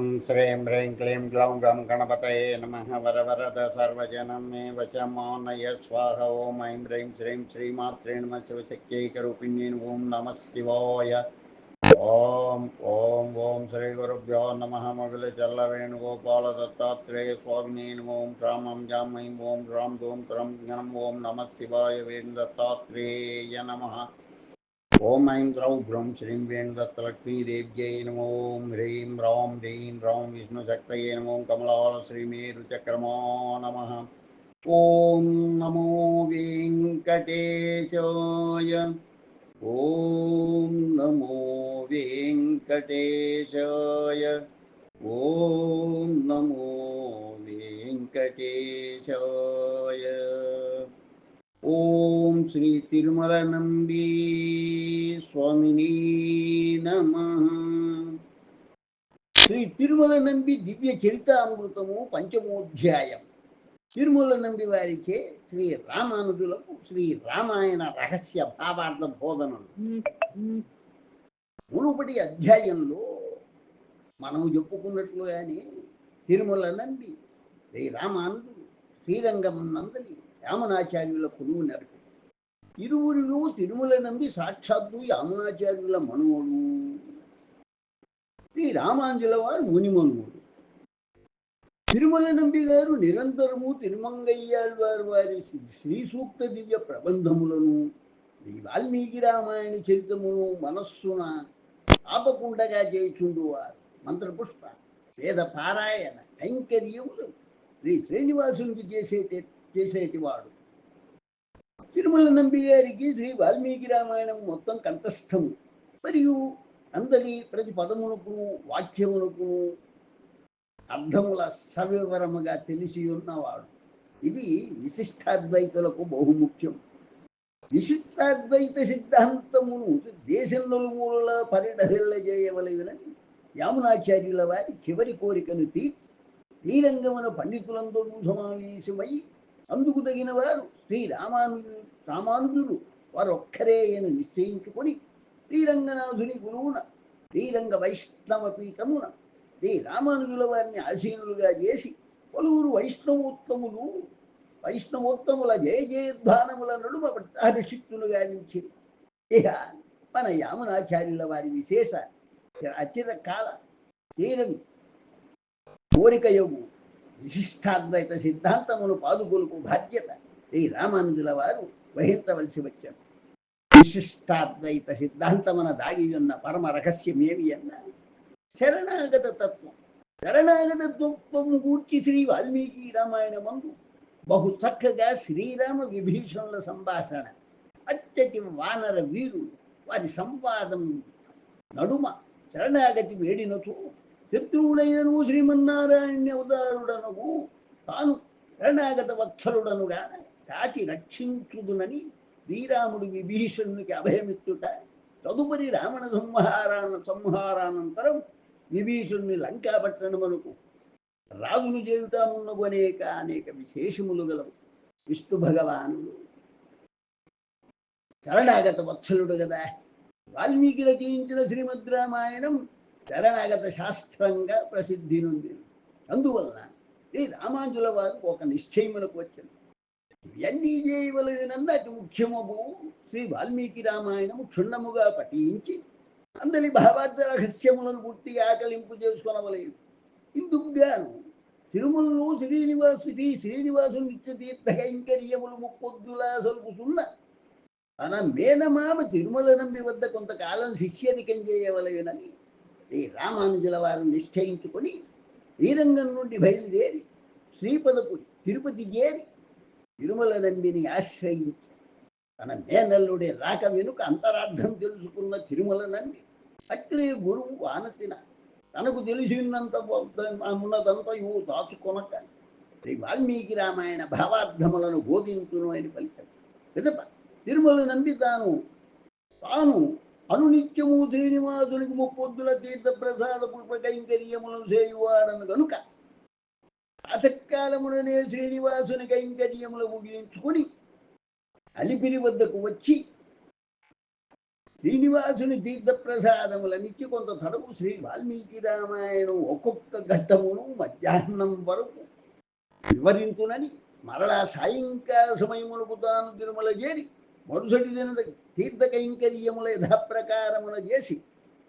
ఓం శ్రీం హ్రీం క్లీం గ్లౌం గం గణపతయే నమ వరవరద సర్వజనం మే వశమానయ స్వాహ ఓం ఐం హ్రీం శ్రీం శ్రీమాత్రే నమ శివశక్తైకరూపిణ్యేన్ ఓం నమ శివాయ ఓం ఓం ఓం శ్రీ గురుభ్యో నమ మొదలు చల్ల వేణుగోపాల దత్తాత్రేయ స్వామినే ఓం రామం జామం ఓం రాం దోం క్రం జ్ఞనం ఓం ॐ ऐं मैन्द्रौ भ्रं श्रीं वेणदत्तलक्ष्मीदेव्यै नमो ह्रीं रौं ह्रीं रौं विष्णुशक्तये नमो कमलाश्रीमेरुचक्रमा नमः ॐ नमो वेङ्कटेशाय। ॐ नमो वेङ्कटेशाय। ॐ नमो वेङ्कटेशाय। ఓం శ్రీ తిరుమల నంబి స్వామిని నమ శ్రీ తిరుమల నంబి దివ్య చరితామృతము పంచమోధ్యాయం తిరుమల నంబి వారిచే శ్రీ రామానుజులకు శ్రీ రామాయణ రహస్య భావార్థ బోధనలు। మునుపటి అధ్యాయంలో మనము చెప్పుకున్నట్లుగానే తిరుమల నంబి శ్రీ రామానుజులు శ్రీరంగం నందలి యామనాచార్యుల కొలువు నడిపి. ఇరువురిను తిరుమల నంబి సాక్షాత్తు యామనాచార్యుల మనువుడు. శ్రీ రామాంజుల వారు మునిమనువుడు తిరుమల నంబి గారు నిరంతరము తిరుమంగయ్యాళ్వారు వారి శ్రీ సూక్త దివ్య ప్రబంధములను శ్రీ వాల్మీకి రామాయణ చరితమును మనస్సున ఆపకుండగా చేయుచుండువారు. మంత్రపుష్ప వేద పారాయణ కైంకర్యములు శ్రీ శ్రీనివాసునికి చేసేటట్టు చేసేటివాడు. తిరుమల నంబి గారికి శ్రీ వాల్మీకి రామాయణం మొత్తం కంఠస్థము. మరియు అందరి ప్రతి పదమునకు వాక్యమునకు అర్థముల సవివరముగా తెలిసి ఉన్నవాడు. ఇది విశిష్టాద్వైతులకు బహుముఖ్యం. విశిష్టాద్వైత సిద్ధాంతమును దేశం మూలల పరిడహిల్ల చేయవలయునని యామునాచార్యుల వారి చివరి కోరికను తీర్చి శ్రీరంగమున పండితులందరూ సమావేశమై అందుకు తగిన వారు శ్రీ రామాను రామానుజులు వారు ఒక్కరే అని నిశ్చయించుకొని శ్రీరంగనాథుని గురువున శ్రీరంగ వైష్ణవ పీఠమున శ్రీ రామానుజుల వారిని ఆసీనులుగా చేసి పలువురు వైష్ణవోత్తములు వైష్ణవోత్తముల జయ జయధ్వానముల నడుమ పట్టాభిషిక్తులుగా నుంచి ఇక మన యామునాచార్యుల వారి విశేష అచిర కాల తీరని కోరిక యోగు విశిష్టాద్వైత సిద్ధాంతమును పాదుకొలుపు బాధ్యత. శ్రీ రామానుజుల వారు వహించవలసి వచ్చారు. విశిష్టాద్వైత సిద్ధాంతమున దాగి ఉన్న పరమ రహస్యమేమి అన్న? శరణాగత తత్వం. శరణాగత తత్వము గూర్చి శ్రీ వాల్మీకి రామాయణమందు బహు చక్కగా శ్రీరామ విభీషణుల సంభాషణ అచ్చటి వానర వీరు వారి సంవాదం నడుమ శరణాగతి వేడినచో శత్రువుడైనను శ్రీమన్నారాయణ అవతారుడనగు తాను శరణాగత వత్సరుడనుగా కాచి రక్షించుదునని శ్రీరాముడు విభీషణునికి అభయమిత్తుట. తదుపరి రావణ సంహారాన సంహారానంతరం విభీషణుని లంకాపట్టణమునకు రాజును చేయుటమున్నకు అనేక అనేక విశేషములు గలవు. విష్ణు భగవానుడు శరణాగత వత్సలుడు కదా వాల్మీకి రచయించిన శ్రీమద్ రామాయణం శరణాగత శాస్త్రంగా ప్రసిద్ధి నొంది అందువల్ల ఈ రామాంజుల వారు ఒక నిశ్చయములకు వచ్చారు. ఇవన్నీ చేయవలనన్న అతి ముఖ్యమగు శ్రీ వాల్మీకి రామాయణము క్షుణ్ణముగా పఠించి అందరి భావార్థ రహస్యములను పూర్తిగా ఆకలింపు చేసుకొనవలేదు ఇందుకుగాను తిరుమలలో శ్రీనివాసు శ్రీ శ్రీనివాసు నిత్య తీర్థకైంకర్యములు ముక్కొద్దులా ముప్పొద్దులా తన మేనమామ తిరుమల నంబి వద్ద కొంతకాలం శిష్యరికం చేయవలయునని శ్రీ రామానుజుల వారు నిశ్చయించుకొని శ్రీరంగం నుండి బయలుదేరి శ్రీపదకు తిరుపతి చేరి తిరుమల నంబిని ఆశ్రయించి తన మేనల్లుడే రాక వెనుక అంతరార్థం తెలుసుకున్న తిరుమల నంబి అట్లే గురువు ఆనతిన తనకు తెలిసినంత ఉన్నదంతయు దాచుకొనక శ్రీ వాల్మీకి రామాయణ భావార్థములను బోధించును అని పలికాడు. పిదప తిరుమల నంబి తాను తాను అనునిత్యము శ్రీనివాసునికి ముప్పొద్దుల తీర్థ ప్రసాద పుష్ప కైంకర్యములను చేయువాడను కనుక ప్రాతకాలముననే శ్రీనివాసుని కైంకర్యములు ముగించుకుని అలిపిరి వద్దకు వచ్చి శ్రీనివాసుని తీర్థప్రసాదములనిచ్చి కొంత తడవు శ్రీ వాల్మీకి రామాయణం ఒక్కొక్క ఘట్టమును మధ్యాహ్నం వరకు వివరించునని మరలా సాయంకాల సమయములకు తాను తిరుమల చేరి మరుసటి దిన తీర్థ కైంకర్యముల యథాప్రకారమున చేసి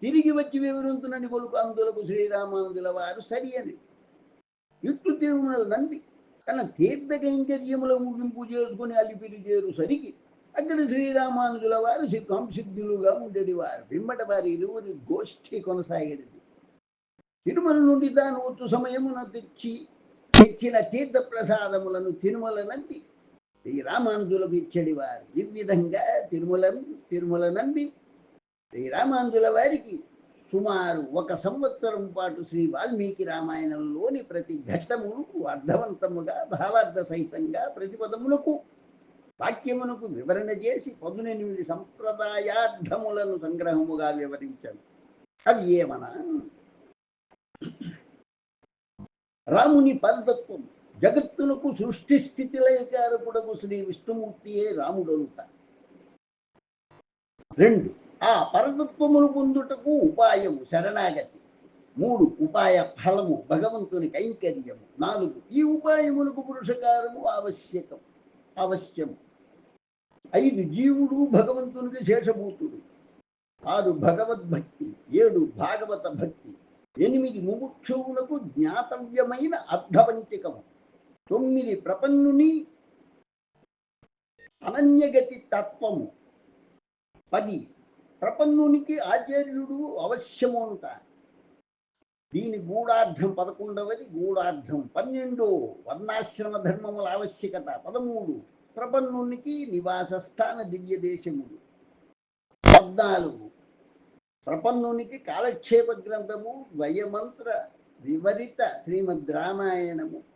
తిరిగి వచ్చి వివరించునని కొలుకు అందులకు శ్రీరామానుజుల వారు సరి అని. ఇట్లు తిరుమల నంబి తన తీర్థ కైంకర్యముల ముగింపు చేసుకుని అలిపిరి చేరు సరికి అక్కడ శ్రీరామానుజుల వారు సంసిద్ధులుగా ఉండేది. వారు పిమ్మట వారి ఇరువురి గోష్ఠి కొనసాగేది. తిరుమల నుండి తాను ఒత్తు సమయమున తెచ్చి తెచ్చిన తీర్థ ప్రసాదములను తిరుమల నంటి శ్రీరామానుజులకు ఇచ్చడి వారు. ఈ విధంగా తిరుమల తిరుమల నంబి శ్రీరామానుజుల వారికి సుమారు ఒక సంవత్సరం పాటు శ్రీ వాల్మీకి రామాయణంలోని ప్రతి ఘట్టమును అర్థవంతముగా భావార్థ సహితంగా ప్రతిపదములకు వాక్యమునకు వివరణ చేసి పదునెనిమిది సంప్రదాయార్థములను సంగ్రహముగా వివరించాడు అవి ఏమనా? రాముని పరతత్వం జగత్తులకు సృష్టి స్థితి లయకారకుడకు శ్రీ విష్ణుమూర్తియే రాముడనుట రెండు ఆ పరతత్వమును పొందుటకు ఉపాయము శరణాగతి. మూడు ఉపాయ ఫలము భగవంతుని కైంకర్యము. నాలుగు ఈ ఉపాయములకు పురుషకారము ఆవశ్యకం అవశ్యము. ఐదు జీవుడు భగవంతునికి శేషభూతుడు. ఆరు భగవద్భక్తి. ఏడు భాగవత భక్తి. ఎనిమిది ముముక్షువులకు జ్ఞాతవ్యమైన అర్ధవంతికము. తొమ్మిది ప్రపన్నుని అనన్యగతి తత్వము. పది ప్రపన్నునికి ఆచార్యుడు అవశ్యము అంట. దీని గూఢార్థం పదకొండవది గూఢార్థం పన్నెండు వర్ణాశ్రమ ధర్మముల ఆవశ్యకత. పదమూడు ప్రపన్నునికి నివాస స్థాన దివ్య దేశములు. పద్నాలుగు ప్రపన్నునికి కాలక్షేప గ్రంథము ద్వయమంత్ర వివరిత శ్రీమద్ రామాయణము.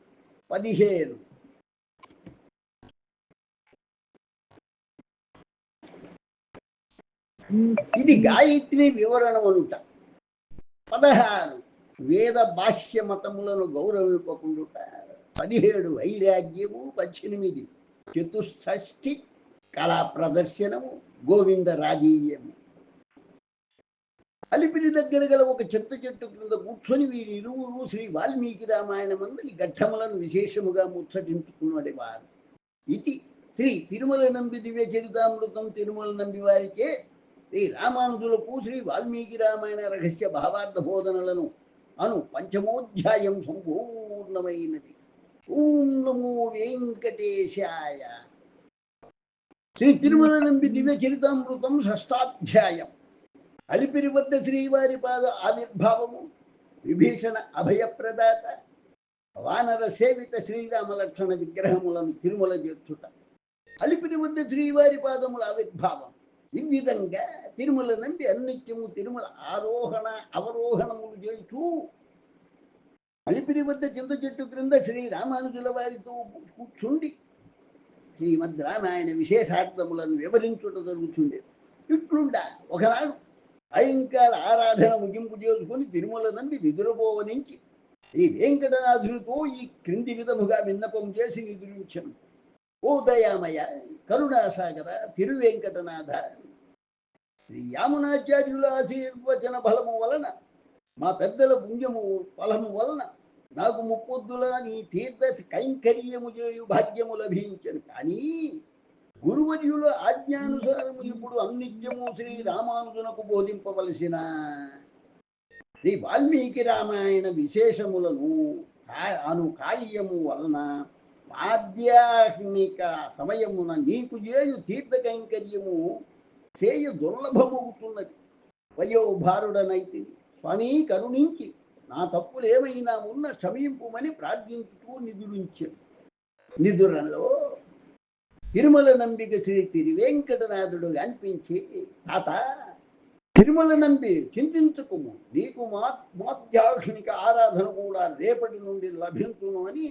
పదిహేను. ఇది గాయత్రి వివరణ అనుట పదహారు. వేద భాష్య మతములను గౌరవింపకుండుట. పదిహేడు. వైరాగ్యము. పద్దెనిమిది. చతుష్షష్ఠి. కళా ప్రదర్శనము గోవింద రాజీయము. అలిపిరి దగ్గర గల ఒక చెత్త చెట్టు క్రింద కూర్చొని వీరి ఇరువురు శ్రీ వాల్మీకి రామాయణమందరి ఘట్టములను విశేషముగా ముచ్చటించుకున్నాడు వారు. ఇది శ్రీ తిరుమల నంబి దివ్య చరితామృతం తిరుమల నంబి వారికే శ్రీ రామానుజులకు శ్రీ వాల్మీకి రామాయణ రహస్య భావార్థ బోధనలను అను పంచమోధ్యాయం సంపూర్ణమైనది. ఓం నమో వెంకటేశాయ. శ్రీ తిరుమల నంబి దివ్య చరితామృతం షష్టాధ్యాయం. అలిపిరి వద్ద శ్రీవారి పాద ఆవిర్భావము విభీషణ అభయప్రదాత వానర సేవిత శ్రీరామ లక్షణ విగ్రహములను తిరుమల చేర్చుట. అలిపిరి వద్ద శ్రీవారి పాదముల ఆవిర్భావం. ఈ విధంగా తిరుమల నుండి అన్నిత్యము తిరుమల ఆరోహణ అవరోహణములు చేస్తూ అలిపిరి వద్ద చింత చెట్టు క్రింద శ్రీరామానుజుల వారితో కూర్చుండి శ్రీమద్ రామాయణ విశేషార్థములను వివరించుట జరుగుతుండేది ఇట్లుండ ఒకనాడు సాయంకాల ఆరాధన ముగింపు చేసుకుని తిరుమల నుండి నిద్రపోవనించి ఈ వెంకటనాథునితో ఈ క్రింది విధముగా విన్నపం చేసి నిద్రించను. ఓ దయామయ కరుణాసాగర తిరువెంకటనాథ శ్రీ యామునాచార్యుల ఆశీర్వచన ఫలము వలన మా పెద్దల పుణ్యము ఫలము వలన నాకు ముప్పొద్దుల నీ తీర్థ కైంకర్యము చేయు భాగ్యము లభించను. కానీ గురువర్యుల ఆజ్ఞానుసారము ఇప్పుడు అన్నిత్యము శ్రీ రామానుజునకు బోధింపవలసిన శ్రీ వాల్మీకి రామాయణ విశేషములను అను కార్యము వలన ఆధ్యాత్మిక సమయమున నీకు చేయు తీర్థ కైంకర్యము చేయ దుర్లభమవుతున్నది. వయోభారుడనైతే స్వామి కరుణించి నా తప్పులు ఏమైనా ఉన్న క్షమింపుమని ప్రార్థించుతూ నిదురించాను. నిదురలో తిరుమల నంబిక శ్రీ తిరువెంకటనాథుడు అనిపించి తాత తిరుమల నంబి చింతించుకుము. నీకు మా మాధ్యాత్మిక ఆరాధన కూడా రేపటి నుండి లభించును అని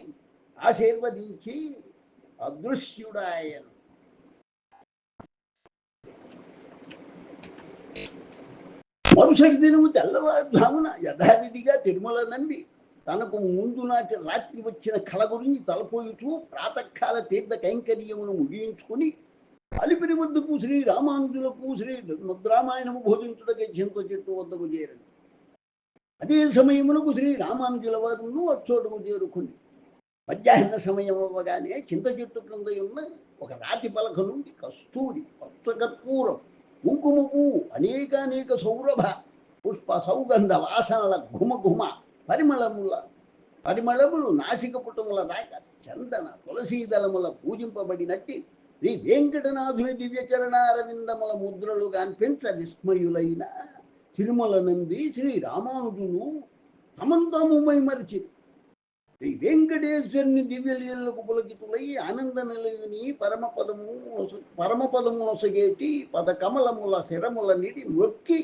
ఆశీర్వదించి అదృశ్యుడాయను. మరుసటి దినము తెల్లవారుజామున యథావిధిగా తిరుమల నంబి తనకు ముందు నాటి రాత్రి వచ్చిన కళ గురించి తలపోయుచూ ప్రాతకాల తీర్థ కైంకర్యమును ముగించుకుని అలిపిరి వద్దకు శ్రీ రామానుజులకు శ్రీ రామాయణము బోధించుటకే చింత చెట్టు వద్దకు చేరను. అదే సమయమునకు శ్రీ రామానుజుల వారును అచ్చోటకు చేరుకుని మధ్యాహ్న సమయం అవ్వగానే చింత చెట్టు క్రింద ఉన్న ఒక రాతి పలక నుండి కస్తూరి పచ్చకర్పూరం కుంకుమ అనేక అనేక సౌరభ పుష్ప సౌగంధ వాసనల ఘుమ ఘుమ పరిమళముల పరిమళములు నాసిక పుటముల దాకా చందన తులసీదళముల పూజింపబడినట్టి శ్రీ వెంకటనాథుని దివ్య చరణారవిందముల ముద్రలు కనిపించ విస్మయులైన తిరుమల నంది శ్రీ రామానుజులు తమను మైమరిచి శ్రీ వెంకటేశ్వరుని దివ్యలీలకు పులకితులై ఆనంద నిలయుని పరమపదము పరమపదము నొసగేటి పద కమలముల శిరముల నిడి నొక్కి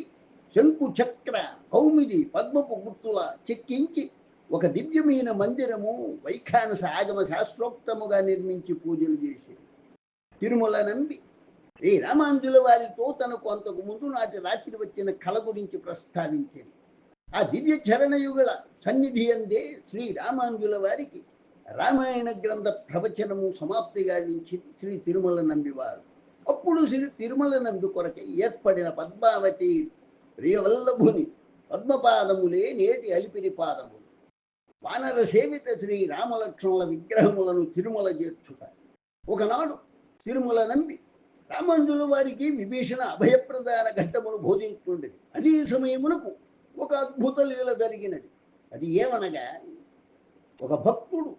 శంకు చక్ర కౌమిది పద్మపు గుర్తుల చెక్కించి ఒక దివ్యమైన మందిరము వైఖానస ఆగమ శాస్త్రోక్తముగా నిర్మించి పూజలు చేసేది. తిరుమల నంబి ఈ రామాంజుల వారితో తనకు అంతకు ముందు నాటి రాత్రి వచ్చిన కళ గురించి ప్రస్తావించింది. ఆ దివ్య చరణయుగల సన్నిధి అందే శ్రీ రామాంజుల వారికి రామాయణ గ్రంథ ప్రవచనము సమాప్తి గావించింది శ్రీ తిరుమల నంబివారు అప్పుడు శ్రీ తిరుమల నంబి కొరకై ఏర్పడిన పద్మావతి ప్రియవల్లభుని పద్మపాదములే నేటి అలిపిరి పాదములు. వానర సేవిత శ్రీ రామలక్ష్మణుల విగ్రహములను తిరుమల చేర్చుట. ఒకనాడు తిరుమల నంబి రామాంజుల వారికి విభీషణ అభయప్రదాన ఘట్టమును బోధించుండేది అదే సమయమునకు ఒక అద్భుత లీల జరిగినది. అది ఏమనగా ఒక భక్తుడు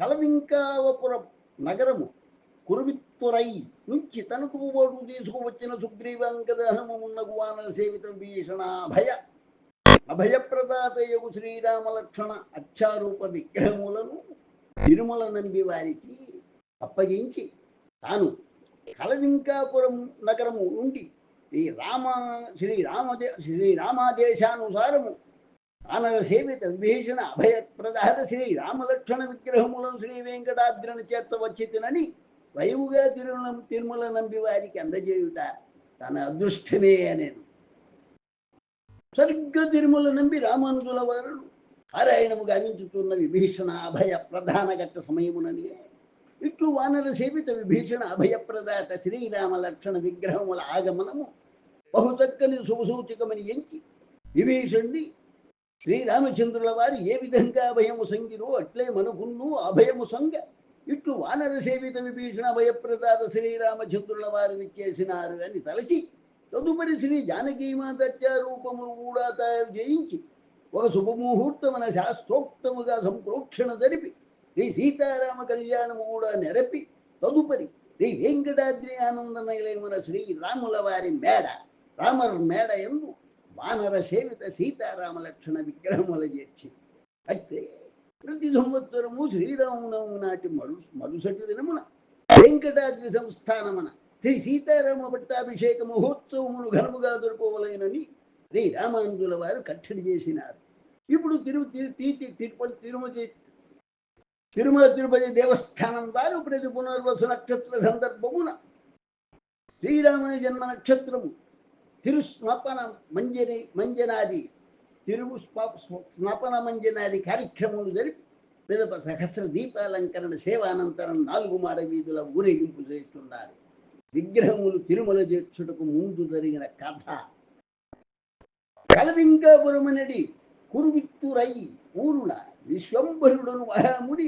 కలవింకావపుర నగరము కురువిత్తురై నుంచి తనతో పాటు తీసుకువచ్చిన సుగ్రీవాంగదహనము ఉన్న వానర సేవిత భీషణ అభయ అభయప్రదాతయగు శ్రీరామ లక్షణ అక్షారూప విగ్రహములను తిరుమల నంబి వారికి అప్పగించి తాను కలవింకాపురం నగరము నుండి శ్రీ రామ శ్రీ రామదే శ్రీ ఆనర సేవిత విభీషణ అభయప్రదాత శ్రీరామలక్షణ విగ్రహములను శ్రీ వెంకటాద్రిని చేర్చవచ్చి తినని వైవుగా తిరుమల తిరుమల నంబి వారికి అందజేయుట తన అదృష్టమే అనేను. సరిగ్గా తిరుమల నంబి రామానుజుల వారు పారాయణము గావించుతున్న విభీషణ అభయ ప్రధాన ఘట్ట సమయమునని. ఇట్లు వానర సేవిత విభీషణ అభయప్రదాత శ్రీరామ లక్షణ విగ్రహముల ఆగమనము బహు చక్కని శుభసూచకమని ఎంచి విభీషణ్ణి శ్రీరామచంద్రుల వారు ఏ విధంగా అభయము సంగిరో అట్లే మనకున్ను అభయము సంగ ఇట్లు వానర సేవిత విభీషణ అభయప్రదాత శ్రీరామచంద్రుల వారు విచ్చేసినారు అని తలచి తదుపరి శ్రీ జానకీమాతత్య రూపమును కూడా తయారు చేయించి ఒక శుభముహూర్తమున శాస్త్రోక్తముగా సంప్రోక్షణ జరిపి శ్రీ సీతారామ కళ్యాణము కూడా నెరపి తదుపరి శ్రీ వెంకటాద్రి ఆనంద నిలయమున శ్రీ రాముల వారి మేడ రామర్ మేడ ఎందు వానర సేవిత సీతారామ లక్షణ విగ్రహముల చేర్చి అయితే ప్రతి సంవత్సరము శ్రీరామనవమి నాటి మరు మరుసటి దినమున వెంకటాద్రి సంస్థానమున శ్రీ సీతారామ పట్టాభిషేక మహోత్సవమును ఘనముగా జరుపుకోవలైనని శ్రీ రామానుజుల వారు కట్టడి చేసినారు. ఇప్పుడు తిరు తిరు- తిరుపతి తిరుమతి తిరుమల తిరుపతి దేవస్థానం వారు ప్రతి పునర్వసు నక్షత్ర సందర్భమున శ్రీరాముని జన్మ నక్షత్రము తిరుస్నపన మంజరి మంజనాది తిరుగు స్నపన మంజనాది కార్యక్రమములు జరిపి పిదప సహస్ర దీపాలంకరణ సేవానంతరం నాలుగు మాడ వీధుల ఊరేగింపు చేస్తున్నారు. విగ్రహములు తిరుమల చేర్చుటకు ముందు జరిగిన కథ. కలవింకాపురమనడి కురువిత్తురై ఊరున విశ్వంభరుడును మహాముని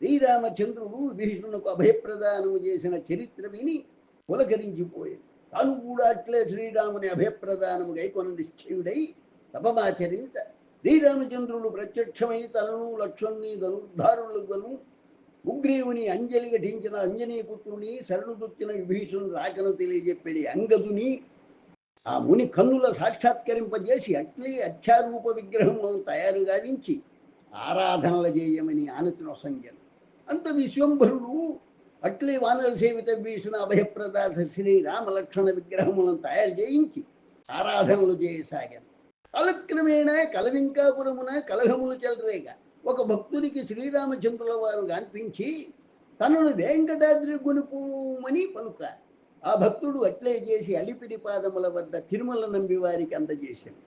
శ్రీరామచంద్రుడు విష్ణునకు అభయప్రదానము చేసిన చరిత్ర విని పులకరించిపోయాడు తాను కూడా అట్లే శ్రీరాముని అభయప్రదానము గైకొన నిశ్చయుడై తపమాచరించారు శ్రీరామచంద్రుడు ప్రత్యక్షమై తనను లక్ష్మణ్ణి ధనుర్ధారులుగను ఉగ్రీవుని అంజలి ఘటించిన అంజనీ పుత్రుని శరణుదొచ్చిన విభీషణుడు రాకను తెలియజెప్పేది అంగదుని ఆ ముని కన్నుల సాక్షాత్కరింపజేసి అట్లే అత్యారూప విగ్రహములను తయారు గావించి ఆరాధనలు చేయమని ఆనతిన సంజ్ఞను అంత విశ్వంభరుడు అట్లే వానర సేవిత భీషణ అభయప్రదాత శ్రీ రామలక్ష్మణ విగ్రహములను తయారు చేయించి ఆరాధనలు చేయసాగాను కాలక్రమేణా కలవింకాపురమున కలహములు చెలరేగా. ఒక భక్తునికి శ్రీరామచంద్రుల వారు కనిపించి తనను వెంకటాద్రి కొనుకోమని పలుక. ఆ భక్తుడు అట్లే చేసి అలిపిడి పాదముల వద్ద తిరుమల నంబి వారికి అందజేశాడు.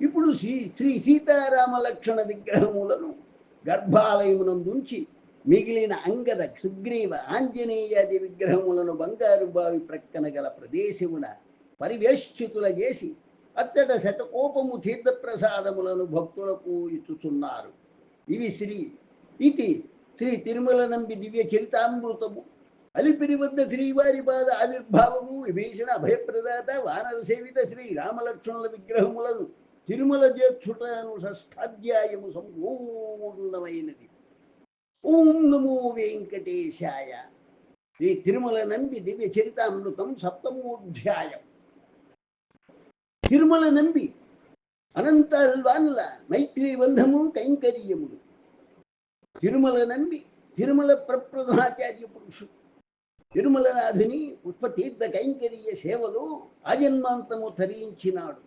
ఇప్పుడు శ్రీ శ్రీ సీతారామ లక్షణ విగ్రహములను గర్భాలయమునందుంచి మిగిలిన అంగద సుగ్రీవ ఆంజనేయాది విగ్రహములను బంగారు బావి ప్రక్కన గల ప్రదేశమున పరివేష్టితుల చేసి అత్యట శతకోపము తీర్థప్రసాదములను భక్తులకు ఇచ్చుచున్నారు. ఇవి శ్రీ ఇది శ్రీ తిరుమల నంబి దివ్య చరితామృతము. అలిపిరి వద్ద శ్రీవారి పాద ఆవిర్భావము. విభీషణ అభయప్రదాత వానర సేవిత శ్రీ రామలక్ష్మణుల విగ్రహములను తిరుమల చేర్చుటను షష్టాధ్యాయము సంపూర్ణమైనది. ఓం నమో వెంకటేశాయ. శ్రీ తిరుమల నంబి దివ్య చరితామృతం సప్తమోధ్యాయం. తిరుమల నంబి అనంత అల్వాన్ల మైత్రి బంధము కైంకర్యములు. తిరుమల నంబి తిరుమల ప్రప్రధాచార్య పురుషుడు. తిరుమలనాథుని పుష్పతీర్థ కైంకర్య సేవలో ఆజన్మాంతము ధరించినాడు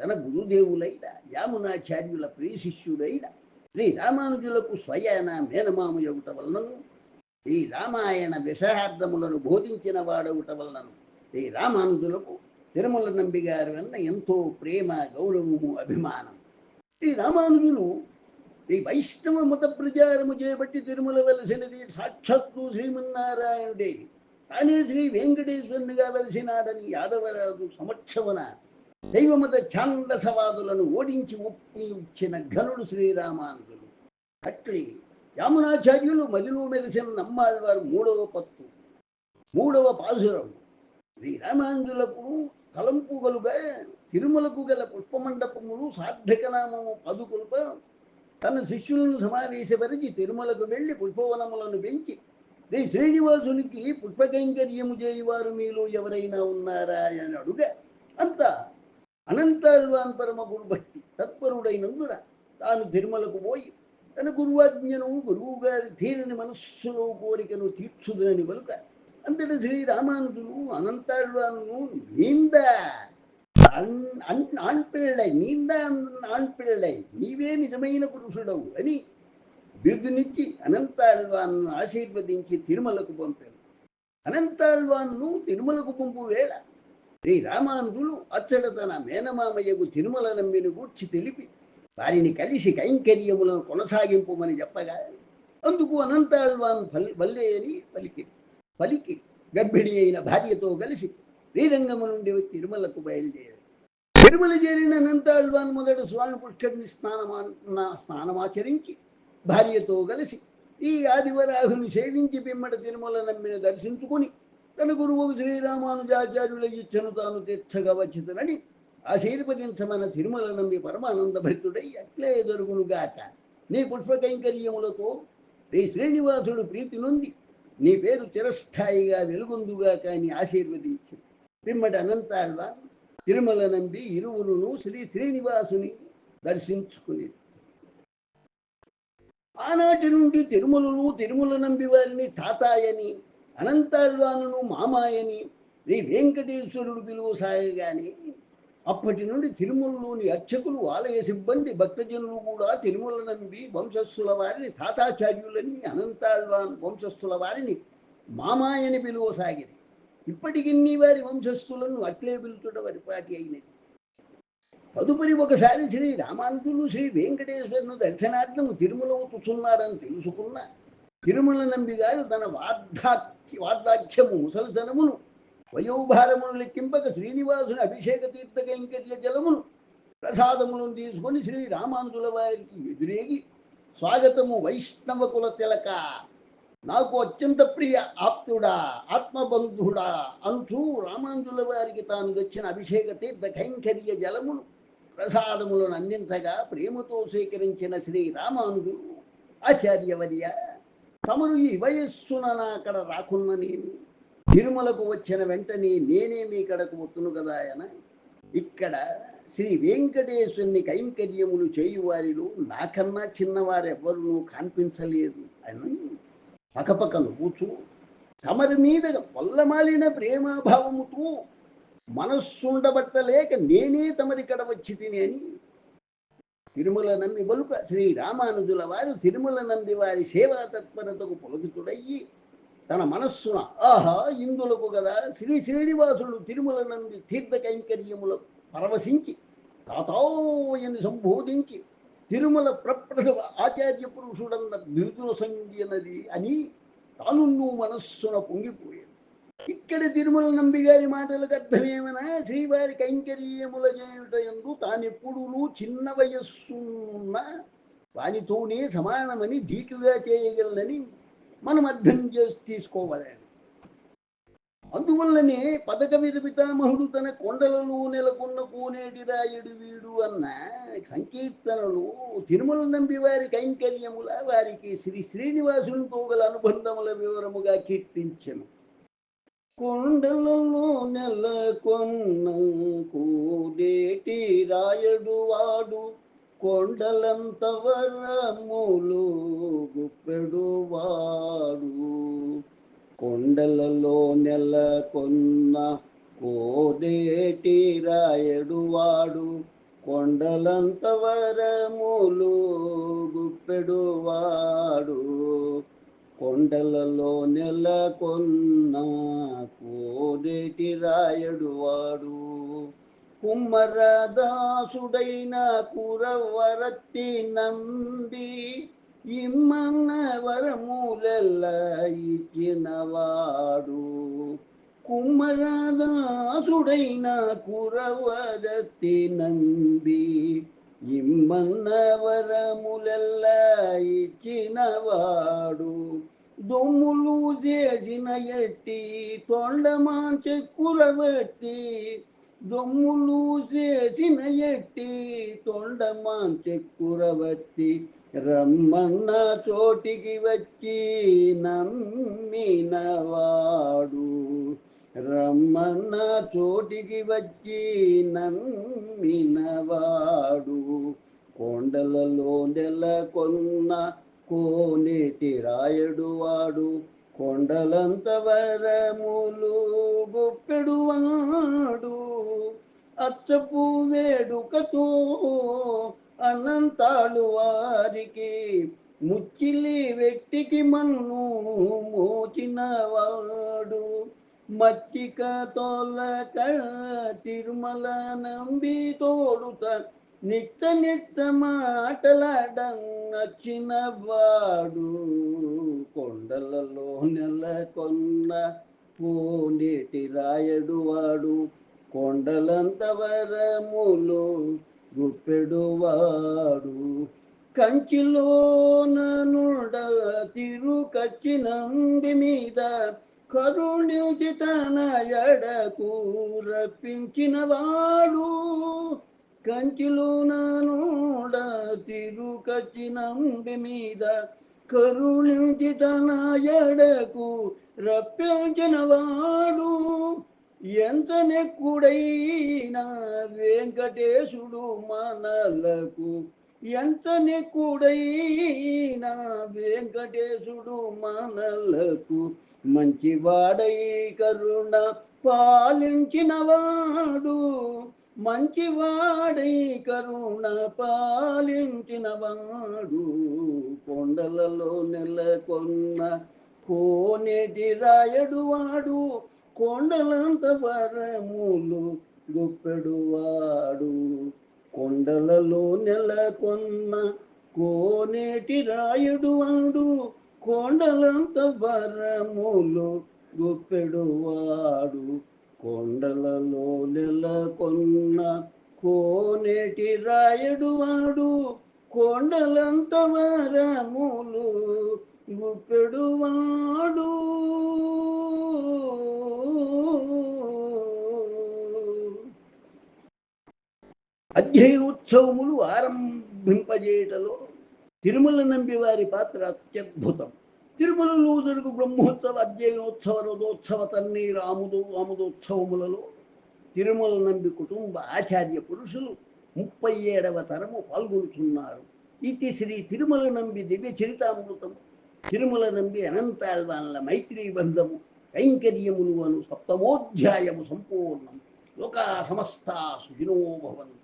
తన గురుదేవులైన యామునాచార్యుల ప్రియశిష్యుడైన శ్రీ రామానుజులకు స్వయాన మేనమామ యొగుట వలనను శ్రీ రామాయణ విషయార్థములను బోధించిన వాడవుట వలనను శ్రీ రామానుజులకు తిరుమల నంబి గారి వల్ల ఎంతో ప్రేమ గౌరవము అభిమానం. శ్రీ రామానుజులు ఈ వైష్ణవ మత ప్రచారము చేపట్టి తిరుమల వెలసినది సాక్షాత్తు శ్రీమన్నారాయణుడే తానే శ్రీ వెంకటేశ్వరునిగా వెలిసినాడని యాదవరాజు సమక్షమున దైవమత ఛాందసవాదులను ఓడించి ఒప్పించిన ఘనుడు శ్రీరామానుజులు. అట్లే యామునాచార్యులు మదిలో మెలిసిన నమ్మాళ్ళవారు మూడవ పత్తు మూడవ పాసురం శ్రీరామానుజులకు తలంపు గలుగ తిరుమలకు గల పుష్పమండపములు సార్థకనామము పదుకులుప తన శిష్యులను సమావేశపరిచి తిరుమలకు వెళ్ళి పుష్పవనములను పెంచి రే శ్రీనివాసునికి పుష్పకైంకర్యము చేయువారు మీలో ఎవరైనా ఉన్నారా? అని అడుగ. అంతా అనంతాళ్వాన్ పరమ గురుభక్తి తత్పరుడైనందున తాను తిరుమలకు పోయి తన గురువాజ్ఞను గురువు గారి తీరని మనస్సులో కోరికను తీర్చుదని పలుకారు అంతటి శ్రీ రామానుజులు అనంతాళ్వాను నీంద. అన్- అన్- నీంద పిళ్ళై నీవే నిజమైన పురుషుడవు అని బిరుదునిచ్చి అనంతాళ్వాన్ను ఆశీర్వదించి తిరుమలకు పంపారు అనంతాళ్వాన్ను తిరుమలకు పంపు వేళ శ్రీ రామానుజులు అచ్చట తన మేనమామయ్యకు తిరుమల నమ్మిని గూర్చి తెలిపి వారిని కలిసి కైంకర్యములను కొనసాగింపుమని చెప్పగా అందుకు అనంతాళ్వాన్ ఫల్ వల్లే అని పలికి పలికి గర్భిణి అయిన భార్యతో కలిసి శ్రీరంగము నుండి తిరుమలకు బయలుదేరారు తిరుమల చేరిన అనంతాళ్వాన్ మొదట స్వామి పుష్కరిని స్నానమా స్నానమాచరించి భార్యతో కలిసి ఈ ఆదివరాహుని సేవించి పిమ్మట తిరుమల నమ్మిన దర్శించుకుని తన గురువు శ్రీరామానుజాచార్యుల ఇచ్చను తాను తీర్చగా వచ్చితనని ఆశీర్వదించమన తిరుమల నమ్మి పరమానంద భరితుడై అట్లే జరుగునుగాక నీ పుష్ప కైంకర్యములతో శ్రీ శ్రీనివాసుడు ప్రీతి నుండి నీ పేరు చిరస్థాయిగా వెలుగొందుగాక కానీ ఆశీర్వదించి. పిమ్మటి అనంతాళ్వ తిరుమల నంబి ఇరువురును శ్రీ శ్రీనివాసుని దర్శించుకుని. ఆనాటి నుండి తిరుమలను తిరుమల నంబి వారిని తాతాయని అనంతాళ్వాను మామాయని శ్రీ వెంకటేశ్వరుడు పిలువసాగగానే అప్పటి నుండి తిరుమలలోని అర్చకులు ఆలయ సిబ్బంది భక్తజనులు కూడా తిరుమల నంబి వంశస్థుల వారిని తాతాచార్యులని అనంతాళ్వాన్ వంశస్థుల వారిని మామాయని పిలువసాగింది ఇప్పటికిన్ని వారి వంశస్థులను అట్లే పిలుచుట వారి పాటి అయినది. తదుపరి ఒకసారి శ్రీ రామానుజులు శ్రీ వెంకటేశ్వరును దర్శనార్థము తిరుమల కూర్చున్నారని తెలుసుకున్న తిరుమల నంబి గారు తన వార్ధా వార్ధాఖ్యము ముసలితనమును వయోభారమును లెక్కింపక శ్రీనివాసుని అభిషేక తీర్థ కైంకర్య జలమును ప్రసాదములను తీసుకొని శ్రీ రామానుజుల వారికి ఎదురేగి స్వాగతము వైష్ణవ కుల తిలక. నాకు అత్యంత ప్రియ ఆప్తుడా ఆత్మబంధుడా అంటూ రామానుజుల వారికి తాను తెచ్చిన అభిషేక తీర్థ కైంకర్య జలమును ప్రసాదములను అందించగా ప్రేమతో స్వీకరించిన శ్రీ రామానుజులు ఆచార్యవర్య తమరు ఈ వయస్సున నా అక్కడ రాకున్న నేను. తిరుమలకు వచ్చిన వెంటనే నేనే మీ కడకు వస్తును కదా ఆయన. ఇక్కడ శ్రీ వెంకటేశ్వరుని కైంకర్యములు చేయువారిలో నాకన్నా చిన్నవారెవ్వరూ కనిపించలేదు అని పకపక కూర్చు. తమరి మీద పొల్లమాలిన ప్రేమాభావముతో మనస్సుండబట్టలేక నేనే తమరిక్కడ వచ్చి తిని అని తిరుమల నమ్మి బలుక శ్రీ రామానుజుల వారు తిరుమల నంది వారి సేవా తత్పరతకు పులకితుడయ్యి తన మనస్సున ఆహా. ఇందులకు గదా శ్రీ శ్రీనివాసుడు తిరుమల నంబి తీర్థ కైంకర్యములకు పరవశించి తాతాయని సంబోధించి తిరుమల ప్రప్రథమ ఆచార్య పురుషుడన్న బిరుదుల సంజ్ఞనది అని తాను మనస్సున పొంగిపోయాడు. ఇక్కడ తిరుమల నంబి గారి మాటలకు అర్థమేమనా? శ్రీవారి కైంకర్యముల చేయుట ఎందు తానెప్పుడూ చిన్న వయస్సున్న వానితోనే సమానమని ధీటుగా చేయగలనని మనం అర్థం చేసి తీసుకోవాలి. అందువల్లనే పదక పితామహుడు తన కొండలలో నెలకొన్న కోనేటి రాయుడు వీడు అన్న సంకీర్తనలు తిరుమల నంబి వారి కైంకర్యముల వారికి శ్రీ శ్రీనివాసునితో గల అనుబంధముల వివరముగా కీర్తించను. కొండలలో నెలకొన్న కోడేటి రాయుడు వాడు కొండలంత వరములు గుప్పెడు వాడు కొండలలో నెలకొన్న కోడేటి రాయడు వాడు కొండలంత వరములు గుప్పెడు వాడు కొండలలో నెలకొన్న కోడేటి రాయడు వాడు కుమ్మరదాసుడైన కురవరత్తి నంబి ఇమ్మన్న వరములెల్ల ఇచ్చినవాడు కుమ్మరదాసుడైన కురవరత్తి నంబి ఇమ్మన్న వరములెల్ల ఇచ్చినవాడు దొమ్ములు చేసిన ఎట్టి తొండమాంచె కురవట్టి దొమ్ములు చేసిన ఎట్టి తొండమా చెక్కురవత్తి రమ్మన్న చోటికి వచ్చి నమ్మినవాడు. రమ్మన్న చోటికి వచ్చి నమ్మినవాడు. కొండలలో నెలకొన్న కోనేటి రాయడు వాడు. కొండలంత వరములు గుప్పెడు వాడు. అచ్చపు వేడుకతో అనంతాలు వారికి ముచ్చిలి వెట్టికి మన్ను మోచినవాడు. మచ్చిక తోలక తిరుమల నంబి తోడుత నిత్త నిత్త మాటలాడంచిన వాడు కొండలలో నెలకొన్న పోనేటి రాయడు వాడు. కొండలంత వరములు గుప్పెడువాడు కంచిలోననుడ తిరుకచ్చినంబి మీద కరుణించి తన ఎడకు రప్పించిన వాడు కంచిలోననుడ తిరుకచ్చినంబి మీద కరుణించి తన ఎడకు రప్పించిన వాడు ఎంత నెక్కుడైనా వెంకటేశుడు మనలకు. ఎంత నెక్కుడైనా వెంకటేశుడు మనలకు. మంచివాడై కరుణ పాలించిన వాడు మంచివాడై కరుణ పాలించిన వాడు కొండలలో నెలకొన్న కోనేటి రాయడు వాడు. కొండలంత వరములు గుప్పెడు వాడు కొండలలో నెలకొన్న కోనేటి రాయుడు వాడు. కొండలంత వరములు గుప్పెడు వాడు కొండలలో నెలకొన్న కోనేటి రాయుడు వాడు. కొండలంత వరములు గుప్పెడువాడు వాడు అధ్యయోత్సవములు ఆరంభింపజేయటలో తిరుమల నంబి వారి పాత్ర అత్యద్భుతం. తిరుమలలో జరుగు బ్రహ్మోత్సవ అధ్యయనోత్సవ రథోత్సవ తన్ని రాముడు ఆముదోత్సవములలో తిరుమల నంబి కుటుంబ ఆచార్య పురుషులు ముప్పై ఏడవ తరము పాల్గొంటున్నారు. ఇది శ్రీ తిరుమల నంబి దివ్య చరితామృతం తిరుమల నంబి అనంతాళ్వాన్ల మైత్రీ బంధము కైంకర్యములు అను సప్తమోధ్యాయము సంపూర్ణం. లోకా సమస్త సుఖినో భవంతు.